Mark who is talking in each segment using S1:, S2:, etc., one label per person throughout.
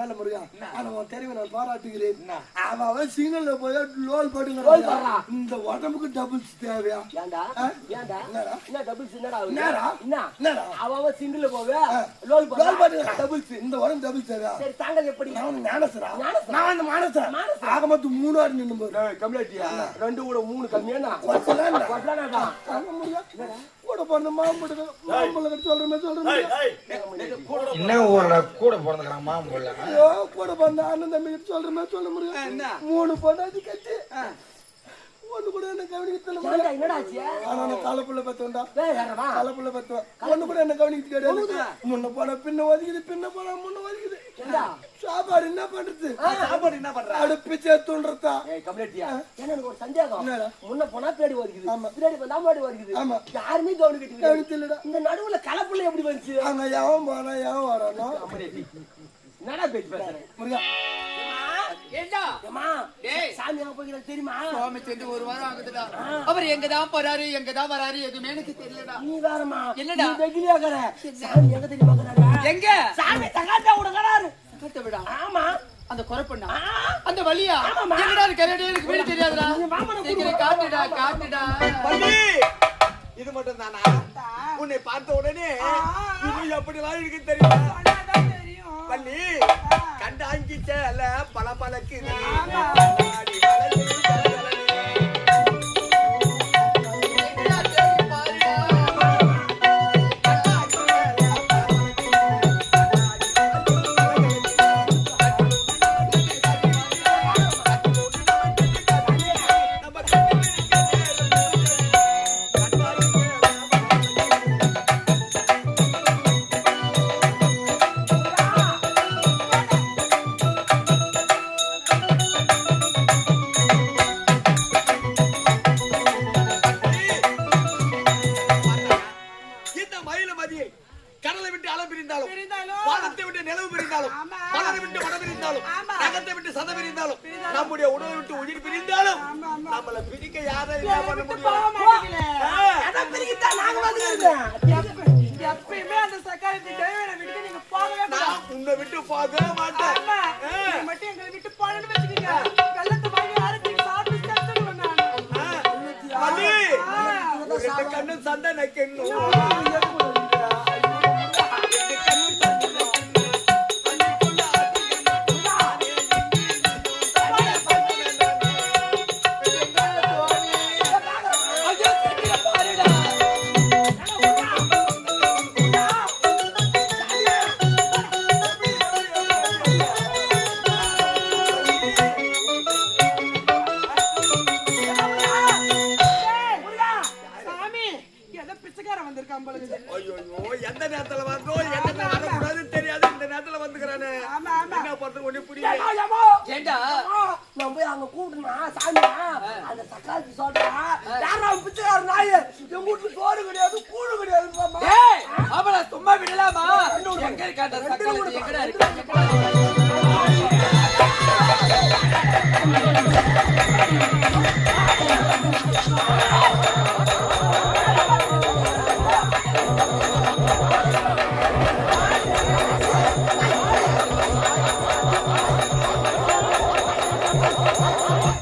S1: வேலை முருகா ஆனா உன் தெரிவை நான் பாராட்டுகிறேன்? அவன் சிங்கல்ல போய் லோல் போட்டுங்க. இந்த உடம்புக்கு டபுள்ஸ் தேவையா?
S2: என்ன டபுள்ஸ் என்னடா? அவன் சிங்கிள் போவே. Lol
S1: lol. போட்டுங்க டபுள்ஸ் இந்த உடம்பு டபுள்ஸ் தேவையா?
S2: சரி தாங்கள் எப்படி?
S1: நான் ஞானசரா. நான் வந்து மானசரா. ஆக மொத்தம் மூணு ஆறு
S2: கம்மியாட்டியா ரெண்டு கூட மூணு கம்மியானா
S1: கூட பிறந்த மாம்பழம் மாம்பழம் சொல்றமே சொல்றேன்
S3: என்ன ஊர்ல கூட பிறந்துக்கிறான்
S1: ஐயோ கூட பிறந்த அண்ணன் தம்பி சொல்றமே சொல்ல முடியும் மூணு பொண்டாட்டி கட்டி. ஒண்ணு கூட என்ன கவனிக்க சொல்ல முடியாது
S2: ஏன்டா என்னடா ஆச்சு?
S1: ஆனா நான் தலைப்புள்ள பத்தவன்டா.
S2: ஏய் யாரடா
S1: தலைப்புள்ள பத்தவன். ஒண்ணு கூட என்ன கவனிக்க கிடையாது முன்ன போன பின்ன ஒதுக்குது பின்ன போன முன்ன ஒதுக்குது. சாப்பாடு என்ன பண்றது?
S3: சாப்பாடு என்ன பண்ற?
S2: கம்மியாட்டியா என்ன எனக்கு ஒரு சந்தேகம்? முன்ன போனா பின்னாடி வருகுது
S1: ஆமா.
S2: பின்னாடி வந்தா முன்னாடி வருகுது
S1: ஆமா.
S2: யாருமே கவனிக்கிட்டு
S1: கவனிக்கலடா.
S2: இந்த நடுவுல கலப்புள்ள எப்படி வந்துச்சு
S1: அங்க எவன் போனா எவன்
S2: கம்மியாட்டி என்னடா பேச்சு பேசுறேன்
S1: முருகா.
S2: தெரியுமா?
S4: சுவாமி ஒரு வாரம் ஆகுதுடா. அவர் எங்க தான் போறாரு எங்க தான் வராரு எதுவுமே எனக்கு தெரியலடா.
S2: நீ வேறமா
S4: என்னடா?
S2: நீ வெகிலியாக்கற சாமி எங்க தெரியுமா?
S4: எங்க?
S2: சாமி தகாத்தா விடுங்கறாரு
S4: கட்ட விடா.
S2: ஆமா.
S4: அந்த குறப்பண்ணா? அந்த வழியா. எங்கடா இருக்காரு எனக்கு வீடு தெரியாதுடா. சீக்கிரம் காட்டுடா காட்டுடா.
S3: இது மட்டும் தானா உன்னை பார்த்த உடனே இது எப்படிலாம் இருக்கு தெரியுமா? பள்ளி கண்ட ஆங்கிச்ச அல்ல பல பலக்கு சண்டை நக்கணும்
S5: பிச்சைக்காரன் வந்திருக்கான் போல இருக்குது.
S3: ஐயோ எந்த நேரத்துல வந்தோம் எந்த நேரத்துல வரக்கூடாதுன்னு தெரியாது இந்த நேரத்துல வந்துக்கிறானே
S5: ஆமா, ஆமா.
S3: என்ன பண்றது ஒண்ணு புரியல
S4: ஏண்டா
S2: நான் போய் அங்க கூப்பிட்டுனா சாமியா அந்த சக்காத்தி சொல்றா யாரா பிச்சைக்கார நாய் எங்க வீட்டுல சோறு கிடையாது கூழு கிடையாது
S4: ஏய் அவள சும்மா விடலாமா எங்க இருக்காட்ட சக்கலத்து எங்கடா இருக்கா எங்கடா இருக்கா?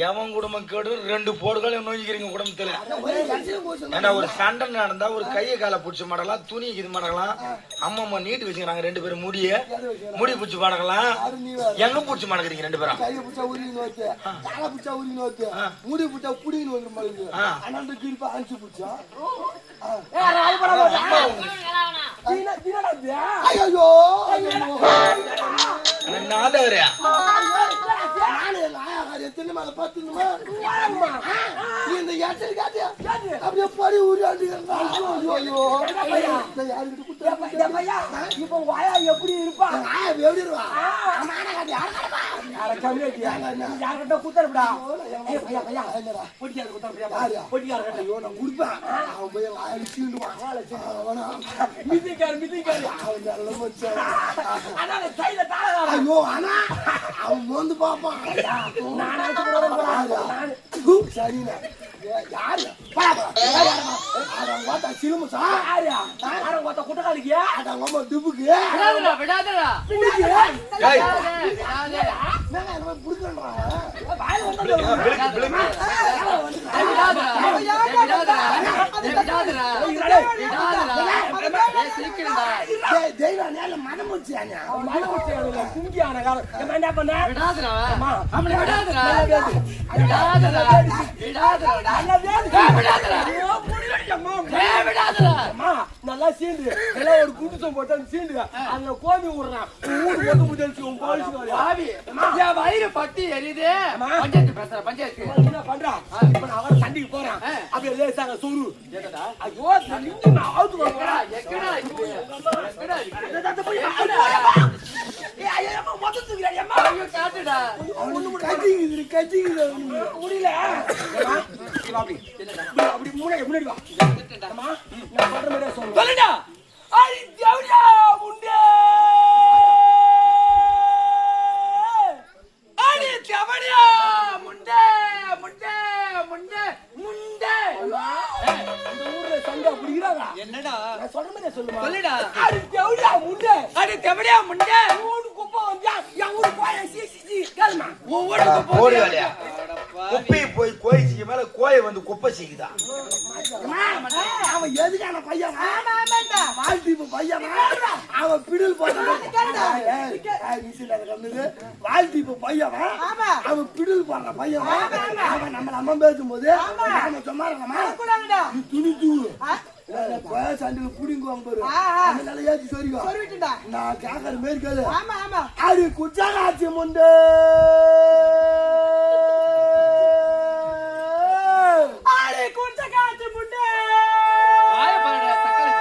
S3: எவன் குடும்பம் கேடு ரெண்டு போடுகளை நோய்க்கிறீங்க குடும்பத்துல ஏன்னா ஒரு சண்டை நடந்தா ஒரு கையை காலை பிடிச்சி மடலாம் துணி இது மடக்கலாம் அம்மா அம்மா நீட்டு வச்சுக்கிறாங்க ரெண்டு பேரும் முடிய முடி பிடிச்சி மடக்கலாம். எங்க பிடிச்சி மடக்குறீங்க ரெண்டு பேரும்?
S1: கையை பிடிச்சா உருகின்னு வந்து காலை பிடிச்சா உருகின்னு வந்து முடி பிடிச்சா புடிங்கன்னு வந்து மழுங்கு
S3: ஆ.
S1: அண்ணன் கிருப்பா அனுப்பிச்சு பிடிச்சா. ஐயோ
S3: நாதவரே.
S1: நீ இந்த காட்டியா அப்படியே படி ஐயா,
S2: இப்ப உங்க ஆயா எப்படி இருப்பா?
S1: எப்படி?
S2: நீ யார்கிட்ட பொட்டியாரு குத்தறப்படியா? பொட்டியாரு கிட்ட.
S1: ஐயோ நான் கொடுப்பேன். அவன் போய் அவனா
S2: மிதிக்காரு, மிதிக்காரு.
S1: அவன் நல்ல
S2: கையில.
S1: ஐயோ அவன் வந்து பாப்பான்
S2: நான். நானு.
S1: சரிண்ணா யாரு பார்த்தா சிலுமசா
S2: யாரு? ஆனா, ஒருத்த குட்டக்காலிக்கு?
S1: அதான் அம்மா துப்புக்கு
S4: விடாதடா விடாதடா
S3: ஏய்,
S4: விடாதே
S2: வாயில வந்தா
S3: விழுக்கு.
S4: ஏய்,
S2: காலம். ஏம்மா, என்ன பண்ண?
S4: விடாதடா அவனை விடாதடா விடாதடா விடாதடா
S2: நல்லா அம்மா, சீண்டு. எல்லாம் ஒரு குடிசம் போட்டு சீண்டு. அதுல கோமி விடுறான் ஊர் முதல்ச்சி உன்
S4: என் வயிறு பத்தி எரியுது. பஞ்சாயத்து பேசுற பஞ்சாயத்து.
S2: என்ன பண்றான் இப்ப நான் அவன் சண்டைக்கு போறேன். அப்படியே லேசாக சொரு ஐயோ நின்று நான் அவுத்து
S4: எக்கடா
S2: வரேன்
S4: எக்கடா இருக்குது எக்கடா இருக்குது ஐயோ காட்டுடா.
S2: முடியல. இவ அப்படி முன்னாடி முன்னாடி வா. அம்மா, நான் சொல்ற மாதிரியே சொல்லு சொல்லுடா சண்டை அப்படி இருக்காங்க
S4: என்னடா?
S2: நான் சொல்ற மாதிரியே சொல்லுமா?
S4: சொல்லுடா.
S2: அடி தேவடியா முண்டே
S4: அடி தெவடியா முண்டை
S2: ஊரு குப்பை வந்தா என் ஊரு போய் சி சி சி கேளுமா.
S4: ஒவ்வொரு
S3: ஓடி வேலையா குப்பையை போய் கோய் செய்ய மேல கோயை வந்து குப்பை செய்யுதா?
S1: அவன் எதுக்கான பையன்? வாழ்த்தி இப்ப பையன்? அவன் பிடில் போட்டு வாழ்த்தி இப்ப பையன்? அவன் பிடில் போடுற பையன்? அவன் நம்ம நம்ம பேசும்போது நாம சும்மா இருக்கமா? நீ துணி தூவு. சண்டையில புடிங்குவாங்க பாரு. நிலை ஏற்றி சொல்லிக்கோ நான் கேட்கற மாரி கேளு. அது குச்சாகாட்சி முண்டு
S2: அடி குடிச்ச காத்து முண்டே
S4: வாய பாருடா சக்கரை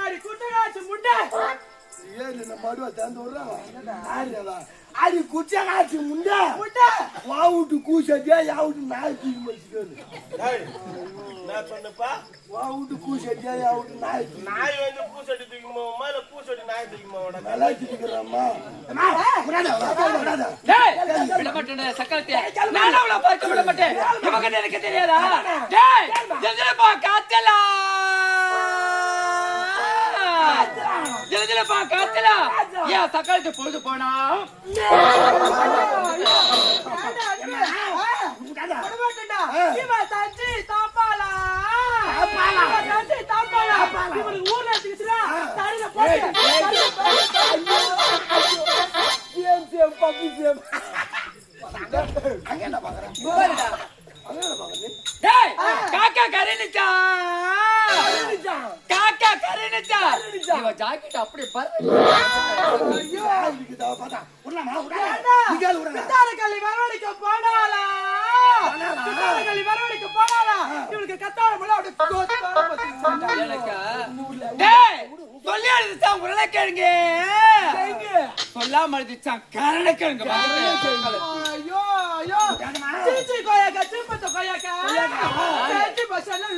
S2: அடி குடிச்ச காத்து முண்டே
S1: இந்த மடுவை திறந்து விடுறாங்க அது குச்சகாட்சி முண்டை
S2: முண்டே
S1: வா விட்டு கூசட்டியா யா விட்டு நாய் தூக்கி
S6: நான் சொன்னப்பா
S1: வா விட்டு கூசட்டியா யா விட்டு நாய்
S6: நாய் வந்து பூசட்டி தூக்கி போவோமா இல்ல பூசட்டி நாய் தூக்கி போவோம்
S1: நல்லா திக்கிறம்மா
S4: சக்கரத்தை தெரியாதா காத்தலா ஜல்ஜலப்பா காத்தலா ஏன் சக்கரத்தை பொழுது போனா
S2: சேம் சேம் பப்பி சேம்
S1: அங்க என்ன பாக்குறேன்
S4: பாருடா. டேய் காக்கா கரணிச்சா காக்கா கரணிச்சா இவ ஜாக்கெட் அப்படி பாரு
S1: பார்த்தா விடலாமா விடாதா நீ கேளு விடாதா
S5: பித்தாரக்கள்ளி வரவழைக்க போனாளா பித்தாரக்கள்ளி வரவழைக்க போனாளா இவனுக்கு கத்தாழ முள்ள அப்படியே தோத்து போற பாத்தீங்களா?
S4: எனக்கா சொல்லி அழுதுச்சான் உருளைக்கிழங்கு சொல்லாம அழுதுச்சான் கரணக்கிழங்கு
S5: ஐயோ ஐயோ சீச்சி கொய்யாக்கா சீப்பத்த கொய்யாக்கா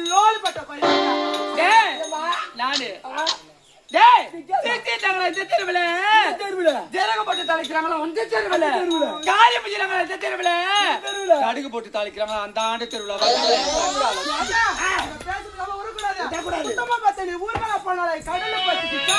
S5: லோல் பட்ட கொய்யாக்கா
S4: கடுகு போட்டு தாளிக்கிறாங்களா அந்த ஆண்டு
S5: சுத்தமா பார்த்த நீ ஊர்வல போனாலே கடலை பத்திக்கிட்டா?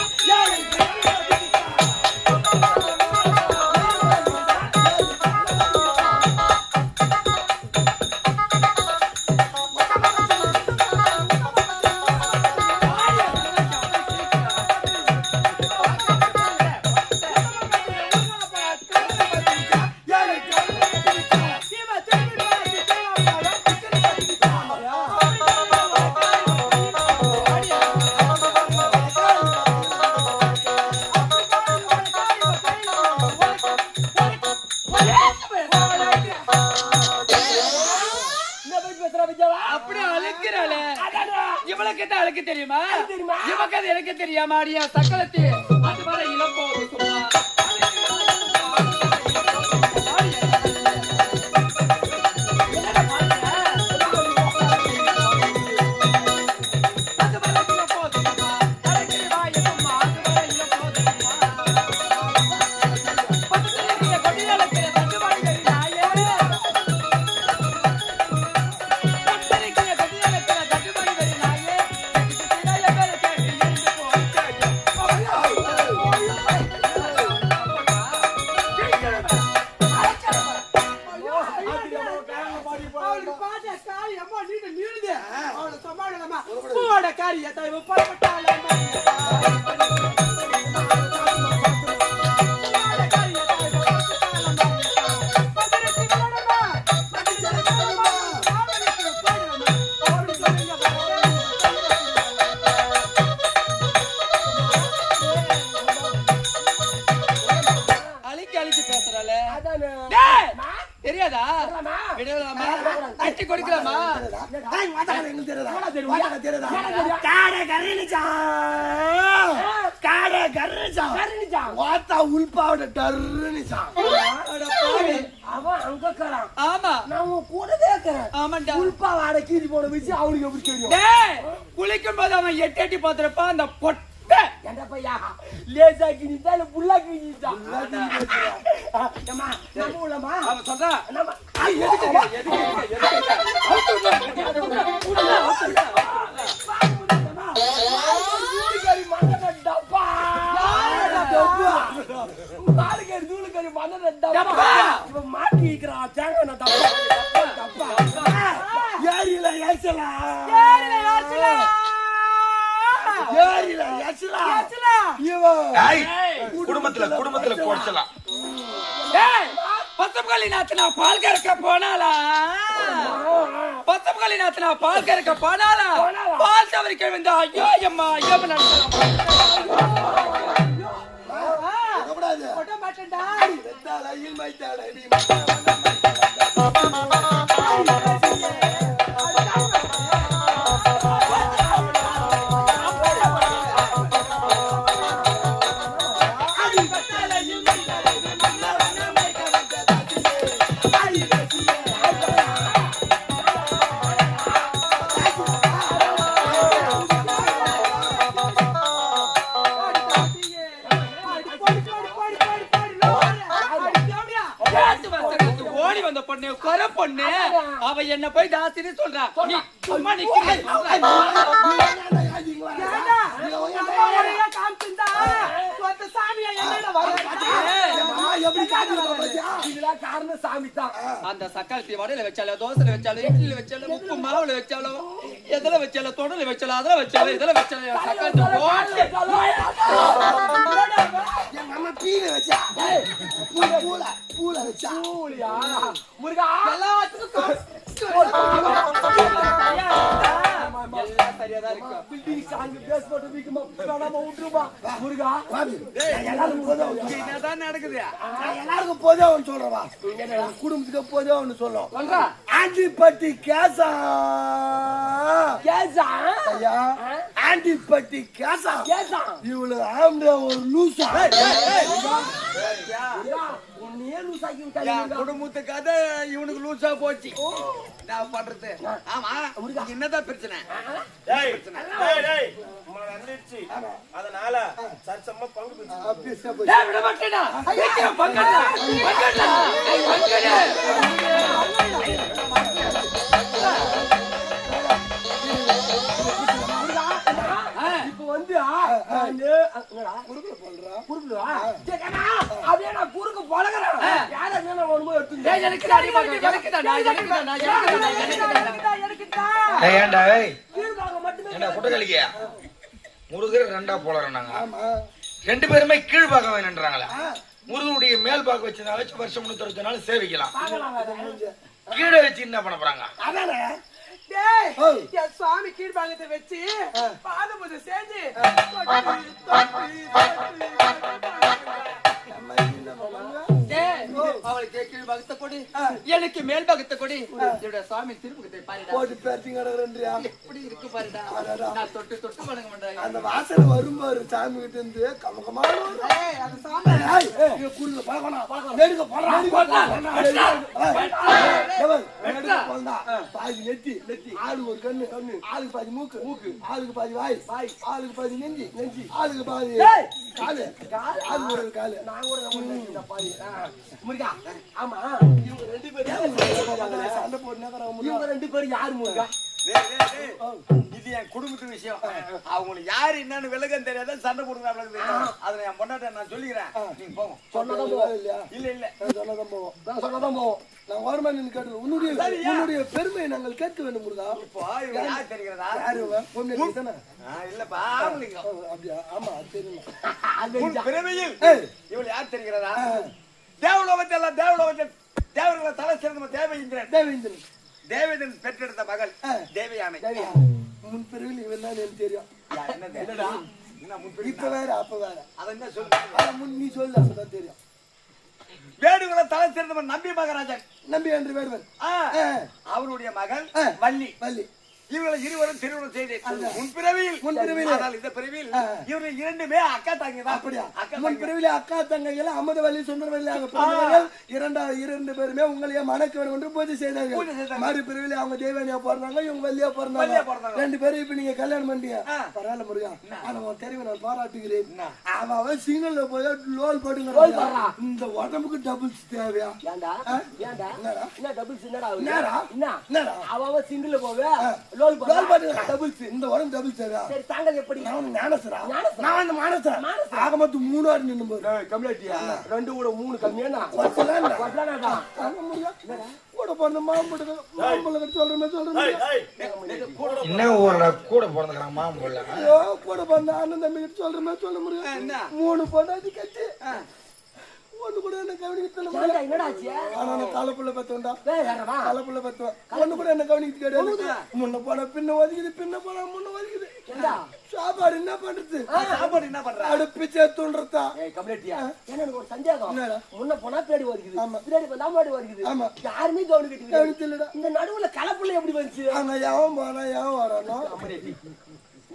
S4: போது அவன் எட்டி எட்டி பாத்துறப்ப அந்த பொட்டை
S2: ஏன்டா பையா, லேசா கிழிச்சா இல்ல புல்லா நம்ம உள்ளமா?
S4: அவன் சொல்றான்
S2: நம்ம- தூளுக்கறி மண்ணெண்ணெய் டப்பா. நாலுக்கறி தூளுக்கறி மண்ணெண்ணெய் டப்பா.
S4: டப்பா.
S2: இவன் மாட்டி இருக்கிறான் தேங்காய்.
S1: ஏரியில ஏசலா. ஏரியில ஏசலா. இவன்
S3: ஏய், குடும்பத்துல குடும்பத்துல குறைச்சலாம்
S4: டேய் பத்தமகளி நாத்தனா பால் கறக்க போனாளா? பத்தமகளி நாத்தனா பால் கறக்க போனாளா? பால் தவறிக்க வந்தா ஐயோ அம்மா ஐயோ
S1: வரக்கூடாது.
S4: பொண்ணு குறை பொண்ணு அவ என்ன போய் தாசின்னு சொல்றா நீ சும்மா நிக்கிறேன்
S1: காட்டுறா பாத்தியா?
S2: இதெல்லாம் காரணம் சாமி தான்
S4: அந்த சக்காளத்தி வடையில வச்சாலும் தோசையில வச்சாலும் இட்லியில வச்சாலும் உப்பு மாவுல வச்சாலும் எதுல வச்சாலும் தொடல வச்சாலும் அதுல வச்சாலும் இதுல
S1: எங்க அம்மா பீல வச்சா. பூல, பூல வச்சா.
S2: பூலியா? முருகா. பில்டிங் பேஸ் போட்டு வீக்குமா விட்டுருமா? முருகா
S1: ஒண்ணு சொல்றேன்.
S4: என்னதான் நடக்குது?
S1: எல்லாருக்கும் பொதுவா ஒண்ணு சொல்றேன் வா. என் குடும்பத்துக்கு பொதுவா ஒண்ணு சொல்லும் ஆண்டிப்பட்டி கேசா.
S2: கேசா?
S1: ஐயா ஆண்டிப்பட்டி கேசா.
S2: கேசா.
S1: இவளு ஆம்பளை ஒரு லூசா
S2: உன்னையே லூசாக்கி
S3: என்
S2: விட்டாங்க
S3: குடும்பத்து கதை இவனுக்கு லூசா போச்சு. நான் பண்றது. ஆமா உனக்கு என்னதான் பிரச்சனை?
S6: டேய், டேய், டேய், உங்களை நடந்துருச்சு. அதனால சரிசமமா பங்கு
S4: விட சீக்கிரம் பங்கடா பங்கடா பங்கடா
S2: வந்து? குறுக்குலவா? சரி, அண்ணா, அப்படியே நான் குறுக்கு பழகுறேன். யார் என்ன
S4: எனக்கு
S3: ஏன்டா முருகர் ரெண்டா போலறாங்க
S1: ஆமா.
S3: ரெண்டு பேருமே கீழ் பார்க்க வேணுன்றாங்களே முருகனுடைய மேல் பார்க்க வச்சு நான் வச்சு வருஷம் முன்னூத்தி நாள் சேவிக்கலாம். கீழே வச்சு என்ன பண்ண போறாங்க.
S5: என் சுவாமி கீழ்பாகத்தை வச்சு பாத பூஜை செஞ்சு தொட்டு, தொட்டு, தொட்டு,
S4: அவளுக்கு கீழ் பகத்த கொடி. எனக்கு மேல் பகத்த கொடி. என்னோட சுவாமி திருமுகத்தை பாருடா. எப்படி இருக்கு பாருடா. நான் தொட்டு தொட்டு வணங்க மாட்டேன்
S1: அந்த வாசனை வரும் பாரு சாமி கிட்ட இருந்து.
S5: ஏய், அது சாமி.
S1: நெருங்க போண்டா. பாதி நெத்தி ஆளுக்கு ஒரு கண்ணு கண்ணு. ஆளுக்கு பாதி மூக்கு மூக்கு. ஆளுக்கு பாதி வாய் வாய். ஆளுக்கு பாதி நெஞ்சி நெஞ்சி. ஆளுக்கு பாதி காலு ஆளுக்கு ஒரு காலு
S2: நான் கூட நம்ம. ஆ. முருகா, ஆமா இவங்க ரெண்டு பேரும்
S1: சண்டை
S2: இவங்க ரெண்டு பேரும் யாரு முருகா.
S3: இது என் குடும்பத்து விஷயம். அவங்களுக்கு யாரு என்னன்னு விலகம் தெரியாத சண்டை போடுறாங்க அதை என் பொண்டாட்ட நான் சொல்லிக்கிறேன். நீங்க
S1: சொன்னதான் போவோம் இல்லையா?
S3: இல்ல இல்ல.
S1: சொன்னதான் போவோம்
S2: நான் சொன்னதான் போவோம்
S1: கேட்டு உன்னுடைய உன்னுடைய பெருமையை நாங்கள் கேட்க வேண்டும் முருகா.
S3: இப்போ யார் தெரிகிறதா?
S1: யாரு? பொண்ணு தானே?
S3: இல்லப்பா.
S1: அப்படியா? ஆமா தெரியும். ஏய்.
S3: இவள் யார் தெரிகிறதா? தேவலோகத்தில் எல்லாம் தேவலோகத்தில் தேவர்களை தலை சிறந்த தேவேந்திரன்
S1: தேவேந்திரன்
S3: தேவேந்திரன் பெற்றெடுத்த மகள். தேவயானை.
S1: முன் பிறவில் இவன் தான் எனக்கு தெரியும்? இப்ப வேற அப்ப வேற.
S3: அதை என்ன சொல்லு
S1: முன் நீ சொல்லு அப்பதான் தெரியும்.
S3: வேடுகளை தலை சிறந்தவன் நம்பி மகாராஜன்.
S1: நம்பி என்று வேடுவன்.
S3: அவருடைய மகள். வள்ளி.
S1: வள்ளி.
S3: இவர்களை இருவரும் திருமணம் செய்தேன் முன் பிறவியில்
S1: முன் பிறவியில்.
S3: ஆனால் இந்த பிறவியில். இவர்கள் இரண்டுமே அக்கா தாங்கி தான்
S1: அப்படியா முன்
S3: தாங்கி
S1: பிறவிலே அக்கா தங்கைகள் அமுதவள்ளி சுந்தரவள்ளி ஆக பிறந்தவர்கள் இரண்டா பேருமே உங்களையே மணக்க வேண்டும் என்று பூஜை செய்தார்கள். மறு பிறவிலே அவங்க தேவனியா பிறந்தாங்க இவங்க வள்ளியா பிறந்தாங்க. ரெண்டு பேரும் இப்ப நீங்க கல்யாணம் பண்ணிட்டீங்க
S3: ஆ.
S1: பரவாயில்ல முருகா ஆனா உன் தெரிவை நான் பாராட்டுகிறேன்? அவன் அவன் சிங்கல்ல போய் லோல் போடுங்க இந்த உடம்புக்கு டபுள்ஸ் தேவையா?
S2: ஏன்டா
S1: என்னடா?
S2: என்ன டபுள்ஸ் என்னடா?
S1: என்னடா?
S2: என்ன
S1: என்னடா?
S2: அவன் சிங்கிள் போவே. Lol
S1: lol. போடுங்க டபுள்ஸ் இந்த உடம்பு டபுள்ஸ்
S2: சரி தாங்கள் எப்படி?
S1: நான் ஞானசரா. நான் அந்த மானசரா
S2: மானசரா.
S1: ஆக மொத்தம் மூணு வாரம் நின்று போது.
S2: கம்யூனிட்டியா ரெண்டு கூட மூணு கம்மியானா?
S1: முடியா? கூட பிறந்த மாம்பழம் மாம்பழம் சொல்றமே சொல்றமே
S6: என்ன ஊர்ல கூட பிறந்துக்கிறான்
S1: கூட பிறந்த அண்ணன் தம்பி கிட்ட சொல்றமே சொல்ல முடியும் மூணு பொண்டாட்டி கட்டி. ஒண்ணு கூட என்ன கவனிக்கிட்டு
S2: ஏன்டா என்னடா ஆச்சு?
S1: ஆனா
S2: வேற யாரடா
S1: தலைப்புள்ள பத்துவன். ஒண்ணு கூட என்ன கவனிக்கிட்டு கிடையாது முன்ன போனா பின்ன ஒதுக்குது பின்ன போனா முன்ன ஒதுக்குது. சாப்பாடு என்ன பண்றது?
S3: சாப்பாடு என்ன பண்ற?
S2: ஏய் கம்யூனிட்டியா ஏன்னா எனக்கு ஒரு சந்தேகம்? முன்ன போனா பின்னாடி வருகுது
S1: ஆமா.
S2: பின்னாடி வந்தா முன்னாடி வருகுது
S1: ஆமா.
S2: யாருமே கவனிக்கிட்டு
S1: கவனிச்சலடா
S2: இந்த நடுவுல கலப்புள்ள எப்படி வந்துச்சு
S1: அங்க எவன் போனா எவன் வரானோ?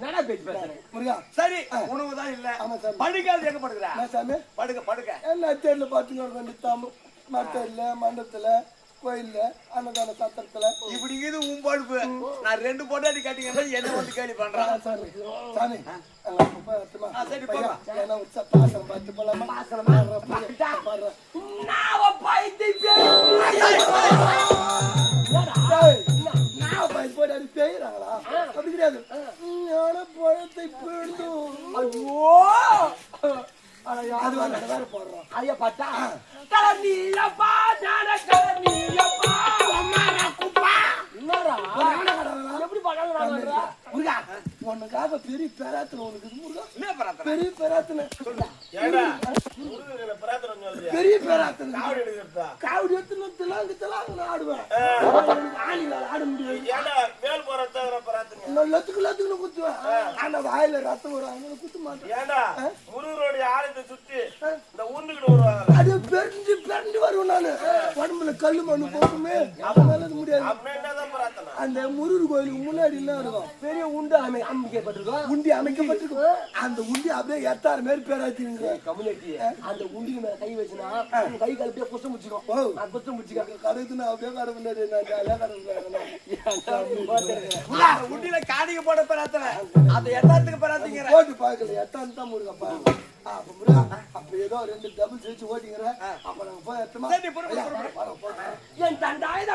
S2: என்னடா பேச்சு பேசுறேன்
S1: முருகா
S3: சரி. உணவு தான் இல்ல.
S1: ஆமா சாமி.
S3: படுக்காது எங்க படுக்கிற?
S1: சாமி?
S3: படுக்க படுக்க.
S1: என்ன தேர்ல பாத்துங்க மண்டத்துல கோயில்ல அன்னதான சத்திரத்துல.
S3: இப்படி இது உன் படுப்பு. நான் ரெண்டு பொண்டாட்டி கட்டிங்கன்னா என்ன வந்து கேள்வி பண்றான்?
S1: சாமி? சாமி
S3: சரி.
S1: ஏன்னா உச்ச பாசம் பார்த்து போலாமா?
S2: நான்
S1: பேய்றாங்களா? அப்படி கிடையாது. ஞான பழத்தை பிழிந்தும்.
S2: ஐயோ
S1: அது வேற, வேற போடுறோம்.
S2: ஐயா பாத்தா கலனியப்பா ஞான
S1: உனக்காக பெரிய பேராத்தனை உனக்கு முருகா. பெரிய பேராத்தனை. பெரிய பேராத்தனை.
S6: காவடி
S1: எடுத்துன்னு திலாங்கு திலாங்குன்னு ஆடுவேன். ஆணிலால ஆட முடியாது.
S6: ஏடா வேல் போறத பிரார்த்தனை
S1: நான் லத்துக்கு லத்துக்குன்னு குத்துவேன். ஆனா வாயில ரத்தம் வரும் குத்த மாட்டேன்
S6: ஏடா முருகனுடைய ஆலயத்தை சுத்தி இந்த உருண்டுகிட்டு வருவாங்க
S1: பெரண்டு வருவேன் நானு. உடம்புல கல்லு மண்ணு போகுமே அதனால அது முடியாது. அந்த முருகர் கோயிலுக்கு முன்னாடி என்ன இருக்கும்?
S2: பெரிய உண்டு அமை அமைக்கப்பட்டிருக்கோம்.
S1: உண்டி அமைக்கப்பட்டிருக்கும். அந்த உண்டி அப்படியே எத்தாறு மாரி பேராச்சிருங்க
S2: கம்யூனிட்டி அந்த உண்டிக்கு மேல கை வச்சுனா கை கால் அப்படியே குஷ்டம் முடிச்சுக்கும். நான் குஷ்டம் முடிச்சுக்க
S1: கடைக்கு நான் அப்படியே கடை முன்னாடி நான் கடை
S3: உண்டியில காணிக்க போட பிரார்த்தனை அந்த எட்டாத்துக்கு பிரார்த்திக்கிற
S1: போட்டு பார்க்கல. எத்தான் தான் முருகப்பா. அப்ப ஏதோ ரெண்டு டபுள் வச்சு ஓட்டிங்கிற அப்ப நாங்க போய் எத்தமா.
S2: என் தண்டாயுத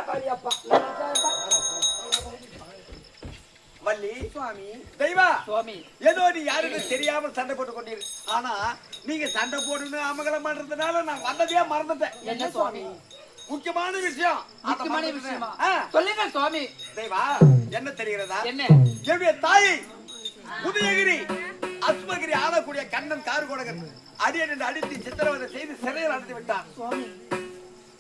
S3: வள்ளி
S5: சுவாமி
S3: தெய்வா
S4: சுவாமி.
S3: ஏதோ நீ யாருன்னு தெரியாம சண்டை போட்டு கொண்டீர். ஆனா நீங்க சண்டை போட்டுன்னு அமங்கலம் பண்றதுனால நான் வந்ததையே மறந்துட்டேன்.
S4: என்ன சுவாமி?
S3: முக்கியமான விஷயம்.
S4: முக்கியமான. விஷயமா? சொல்லுங்க சுவாமி.
S3: தெய்வா என்ன தெரிகிறதா?
S4: என்ன?
S3: என்னுடைய தாயை உதயகிரி அஸ்மகிரி ஆளக்கூடிய கண்ணன் கார்கோடகன். அடியன் என்று அடித்து சித்திரவதை செய்து சிறையில் அடைத்து விட்டான்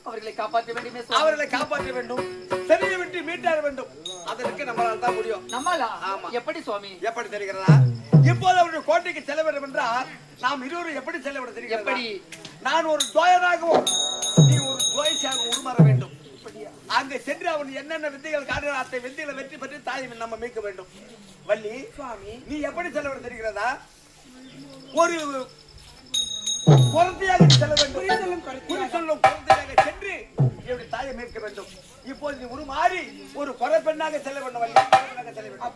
S4: அவர்களை காப்பாற்ற வேண்டுமே
S3: அவர்களை காப்பாற்ற வேண்டும். சிறையை விட்டு மீட்டாட வேண்டும். அதற்கு நம்மளால் தான் முடியும்.
S4: நம்மளா?
S3: ஆமா.
S4: எப்படி சுவாமி?
S3: எப்படி தெரிகிறதா? இப்போது அவருடைய கோட்டைக்கு செல்ல வேண்டும் என்றால் நாம் இருவரும் எப்படி செல்ல வேண்டும்
S4: எப்படி?
S3: நான் ஒரு துவயனாகவும் நீ ஒரு துவய கடைசியாக உருமாற வேண்டும். அங்க சென்று அவன் என்னென்ன வித்தைகள் காட்டுகிறான் அத்தை வித்தைகளை வெற்றி பெற்று தாயை நம்ம மீட்க வேண்டும். வள்ளி
S5: சுவாமி.
S3: நீ எப்படி செல்ல வேண்டும் தெரிகிறதா? ஒரு குழந்தையாக செல்ல வேண்டும். குறி சொல்லும் குழந்தையாக. சென்று என்னுடைய தாயை மீட்க வேண்டும். இப்போது நீ உருமாறி ஒரு குறை பெண்ணாக செல்ல வேண்டும் வள்ளி செல்ல வேண்டும்.